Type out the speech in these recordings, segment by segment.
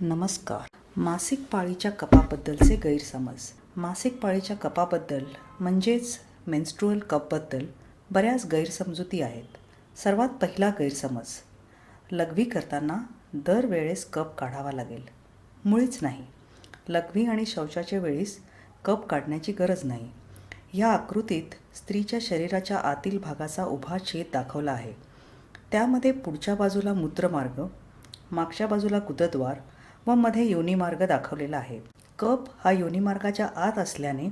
नमस्कार. मासिक पाळीच्या कपाबद्दलचे गैरसमज. मासिक पाळीच्या कपाबद्दल म्हणजेच मेन्स्ट्रुअल कपबद्दल बऱ्याच गैरसमजुती आहेत. सर्वात पहिला गैरसमज लघवी करताना दरवेळेस कप काढावा लागेल. मुळीच नाही. लघवी आणि शौचाच्या वेळीस कप काढण्याची गरज नाही. ह्या आकृतीत स्त्रीच्या शरीराच्या आतील भागाचा उभा छेद दाखवला आहे. त्यामध्ये पुढच्या बाजूला मूत्रमार्ग मागच्या बाजूला गुदद्वार व मध्ये योनिमार्ग दाखवलेला आहे. कप हा योनिमार्गाच्या आत असल्याने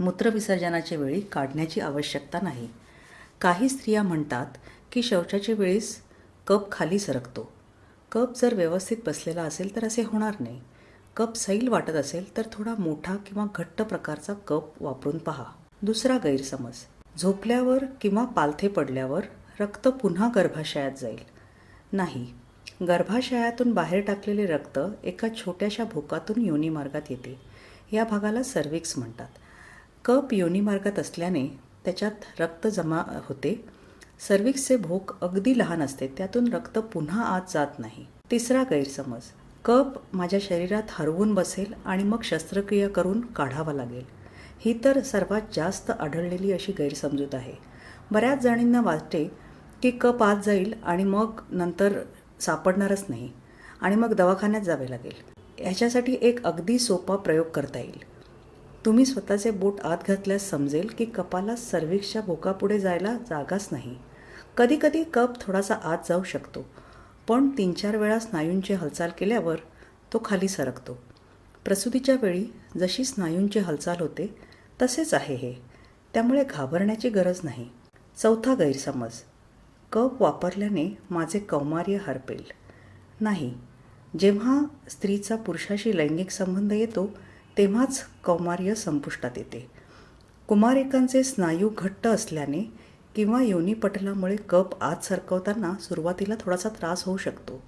मूत्रविसर्जनाच्या वेळी काढण्याची आवश्यकता नाही. काही स्त्रिया म्हणतात की शौचाच्या वेळीस कप खाली सरकतो. कप जर व्यवस्थित बसलेला असेल तर असे होणार नाही. कप सैल वाटत असेल तर थोडा मोठा किंवा घट्ट प्रकारचा कप वापरून पहा. दुसरा गैरसमज. झोपल्यावर किंवा पालथे पडल्यावर रक्त पुन्हा गर्भाशयात जाईल. नाही. गर्भाशयातून बाहेर टाकलेले रक्त एका छोट्याशा भोकातून योनिमार्गात येते. या भागाला सर्विक्स म्हणतात. कप योनिमार्गात असल्याने त्याच्यात रक्त जमा होते. सर्विक्सचे भोक अगदी लहान असते. त्यातून रक्त पुन्हा आत जात नाही. तिसरा गैरसमज. कप माझ्या शरीरात हरवून बसेल आणि मग शस्त्रक्रिया करून काढावा लागेल. ही तर सर्वात जास्त आढळलेली अशी गैरसमजूत आहे. बऱ्याच जणींना वाटते की कप आत जाईल आणि मग नंतर सापडणारच नाही आणि मग दवाखान्यात जावे लागेल. ह्याच्यासाठी एक अगदी सोपा प्रयोग करता येईल. तुम्ही स्वतःचे बोट आत घातल्यास समजेल की कपाला सर्विक्सच्या भोकापुढे जायला जागाच नाही. कधीकधी कप थोडासा आत जाऊ शकतो पण तीन चार वेळा स्नायूंची हालचाल केल्यावर तो खाली सरकतो. प्रसूतीच्या वेळी जशी स्नायूंची हालचाल होते तसेच आहे हे. त्यामुळे घाबरण्याची गरज नाही. चौथा गैरसमज. कप वापरल्याने माझे कौमार्य हरपेल. नाही जेव्हा स्त्रीचा पुरुषाशी लैंगिक संबंध येतो तेव्हाच कौमार्य संपुष्टात येते. कुमारिकांचे स्नायू घट्ट असल्याने किंवा योनीपटलामुळे कप आत सरकवताना सुरुवातीला थोडासा त्रास होऊ शकतो.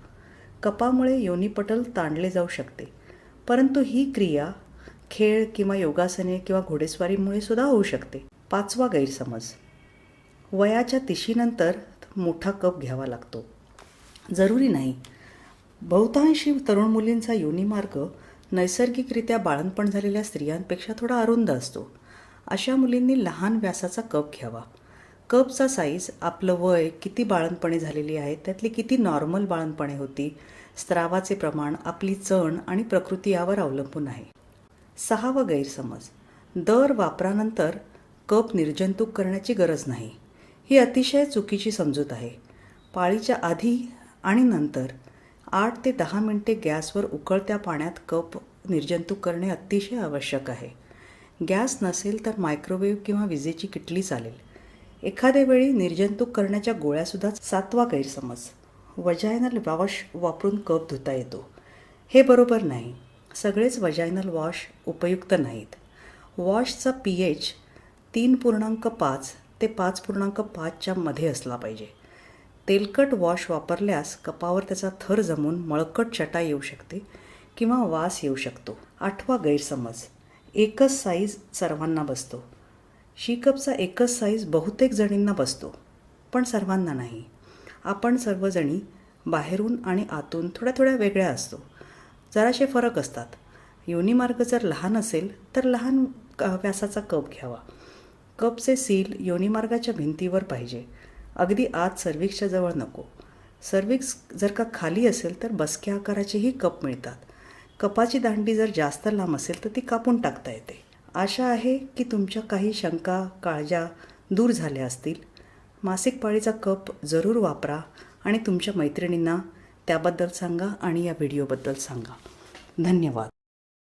कपामुळे योनीपटल ताणले जाऊ शकते. परंतु ही क्रिया खेळ किंवा योगासने किंवा घोडेस्वारीमुळे सुद्धा होऊ शकते. पाचवा गैरसमज. वयाच्या तिशीनंतर मोठा कप घ्यावा लागतो. जरुरी नाही. बहुतांशी तरुण मुलींचा योनिमार्ग नैसर्गिकरित्या बाळणपण झालेल्या स्त्रियांपेक्षा थोडा अरुंद असतो. अशा मुलींनी लहान व्यासाचा कप घ्यावा. कपचा साईज आपलं वय किती बाळणपणे झालेली आहे त्यातली किती नॉर्मल बाळणपणे होती स्त्रावाचे प्रमाण आपली चण आणि प्रकृती यावर अवलंबून आहे. सहावा गैरसमज. दर वापरानंतर कप निर्जंतुक करण्याची गरज नाही. ही अतिशय चुकीची समजूत आहे. पाळीच्या आधी आणि नंतर आठ ते दहा मिनटे गॅसवर उकळत्या पाण्यात कप निर्जंतुक करणे अतिशय आवश्यक आहे. गॅस नसेल तर मायक्रोवेव्ह किंवा विजेची किटली चालेल. एखाद्या वेळी निर्जंतुक करण्याच्या गोळ्यासुद्धा सातवा गैरसमज. वजायनल वॉश वापरून कप धुता येतो. हे बरोबर नाही. सगळेच वजायनल वॉश उपयुक्त नाहीत. वॉशचा पी एच तीन पूर्णांक पाच ते पाच पूर्णांक पाचच्या मध्ये असला पाहिजे. तेलकट वॉश वापरल्यास कपावर त्याचा थर जमून मळकट चटा येऊ शकते किंवा वास येऊ शकतो. आठवा गैरसमज. एकच साईज सर्वांना बसतो. शीकपचा एकच साईज बहुतेक जणींना बसतो पण सर्वांना नाही. आपण सर्वजणी बाहेरून आणि आतून थोड्या थोड्या वेगळ्या असतो. जराशे फरक असतात. योनिमार्ग जर लहान असेल तर लहान व्यासाचा कप घ्यावा. कपचे सील योनिमार्गाच्या भिंतीवर पाहिजे. अगदी आत सर्विक्सच्या जवळ नको. सर्विक्स जर का खाली असेल तर बसक्या आकाराचेही कप मिळतात. कपाची दांडी जर जास्त लांब असेल तर ती कापून टाकता येते. आशा आहे की तुमच्या काही शंका काळजा दूर झाल्या असतील. मासिक पाळीचा कप जरूर वापरा आणि तुमच्या मैत्रिणींना त्याबद्दल सांगा आणि या व्हिडिओबद्दल सांगा. धन्यवाद.